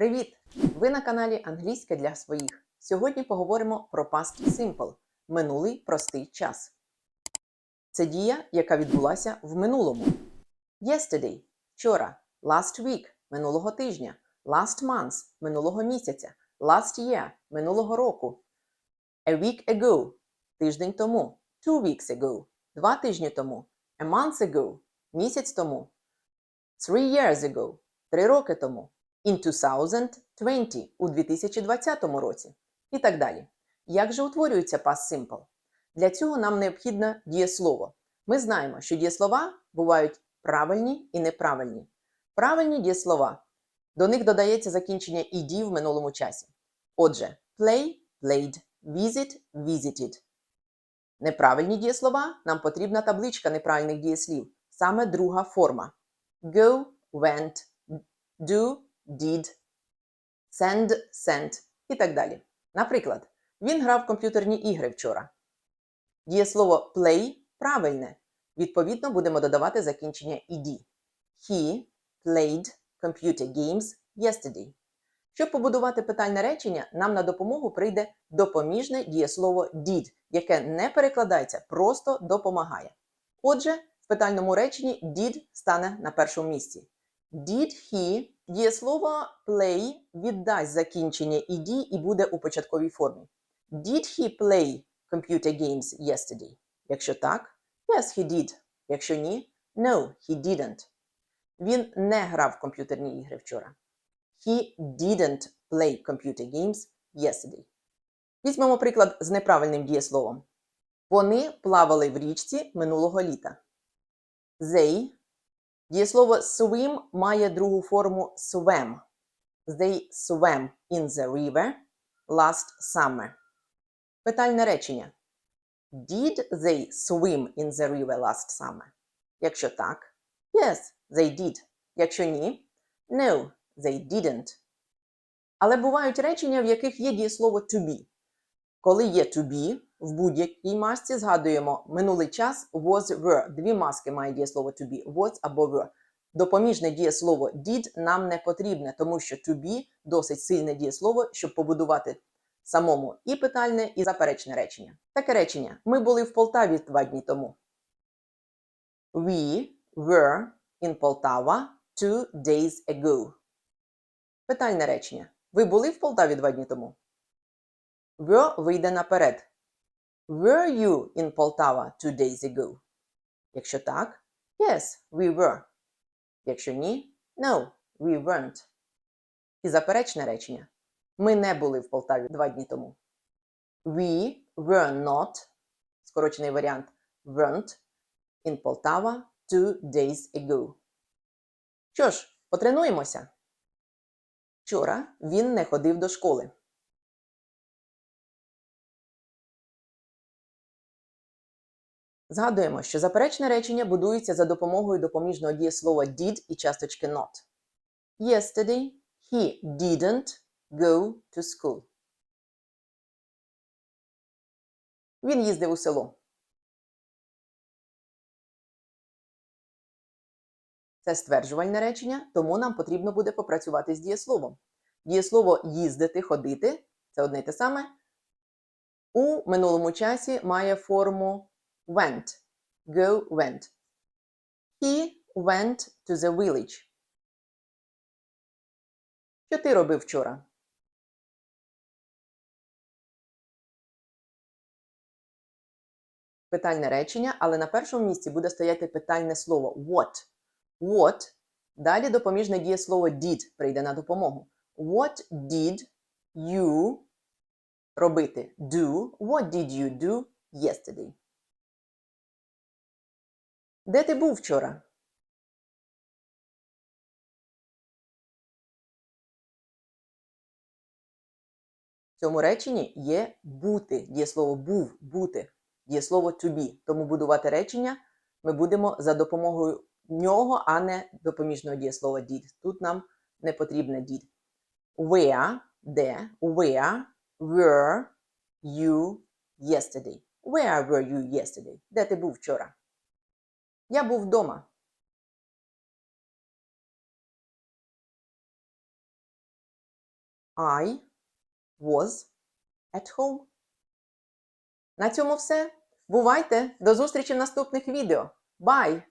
Привіт! Ви на каналі Англійська для своїх. Сьогодні поговоримо про past simple – минулий простий час. Це дія, яка відбулася в минулому. Yesterday – вчора, last week – минулого тижня, last month – минулого місяця, last year – минулого року, a week ago – тиждень тому, two weeks ago – два тижні тому, a month ago – місяць тому, three years ago – три роки тому in 2020 у 2020 році і так далі. Як же утворюється past simple? Для цього нам необхідне дієслово. Ми знаємо, що дієслова бувають правильні і неправильні. Правильні дієслова. До них додається закінчення «ed» в минулому часі. Отже, play played, visit visited. Неправильні дієслова нам потрібна табличка неправильних дієслів. Саме друга форма. Go, went, do, did, send, sent і так далі. Наприклад, він грав комп'ютерні ігри вчора. Дієслово play правильне. Відповідно, будемо додавати закінчення ed. He played computer games yesterday. Щоб побудувати питальне речення, нам на допомогу прийде допоміжне дієслово did, яке не перекладається, просто допомагає. Отже, в питальному реченні did стане на першому місці. Did he дієслово play віддасть закінчення ed і буде у початковій формі. Did he play computer games yesterday? Якщо так, yes, he did. Якщо ні, no, he didn't. Він не грав в комп'ютерні ігри вчора. He didn't play computer games yesterday. Візьмемо приклад з неправильним дієсловом. Вони плавали в річці минулого літа. They Дієслово swim має другу форму swam. They swam in the river last summer. Питальне речення. Did they swim in the river last summer? Якщо так, yes, they did. Якщо ні, no, they didn't. Але бувають речення, в яких є дієслово to be. Коли є to be, в будь-якій масці згадуємо минулий час was were. Дві маски має дієслово to be was або were. Допоміжне дієслово did нам не потрібне, тому що to be досить сильне дієслово, щоб побудувати самому і питальне, і заперечне речення. Таке речення: ми були в Полтаві два дні тому. We were in Poltava two days ago. Питальне речення. Ви були в Полтаві два дні тому? Were вийде наперед. Were you in Poltava two days ago? Якщо так, yes, we were. Якщо ні, no, we weren't. І заперечне речення. Ми не були в Полтаві два дні тому. We were not, скорочений варіант weren't, in Poltava two days ago. Що ж, потренуємося. Вчора він не ходив до школи. Згадуємо, що заперечне речення будується за допомогою допоміжного дієслова did і часточки not. Yesterday he didn't go to school. Він їздив у село. Це стверджувальне речення, тому нам потрібно буде попрацювати з дієсловом. Дієслово їздити, ходити це одне й те саме. У минулому часі має форму went. Go went. He went to the village. Що ти робив вчора? Питальне речення, але на першому місці буде стояти питальне слово what. What. Далі допоміжне дієслово did прийде на допомогу. What did you робити? Do. What did you do yesterday? Де ти був вчора? В цьому реченні є бути. Дієслово був, бути, дієслово to be. Тому будувати речення ми будемо за допомогою нього, а не допоміжного дієслова did. Тут нам не потрібне did. Where, де, where were you yesterday? Where were you yesterday? Де ти був вчора? Я був вдома. I was at home. На цьому все. Бувайте! До зустрічі в наступних відео. Bye!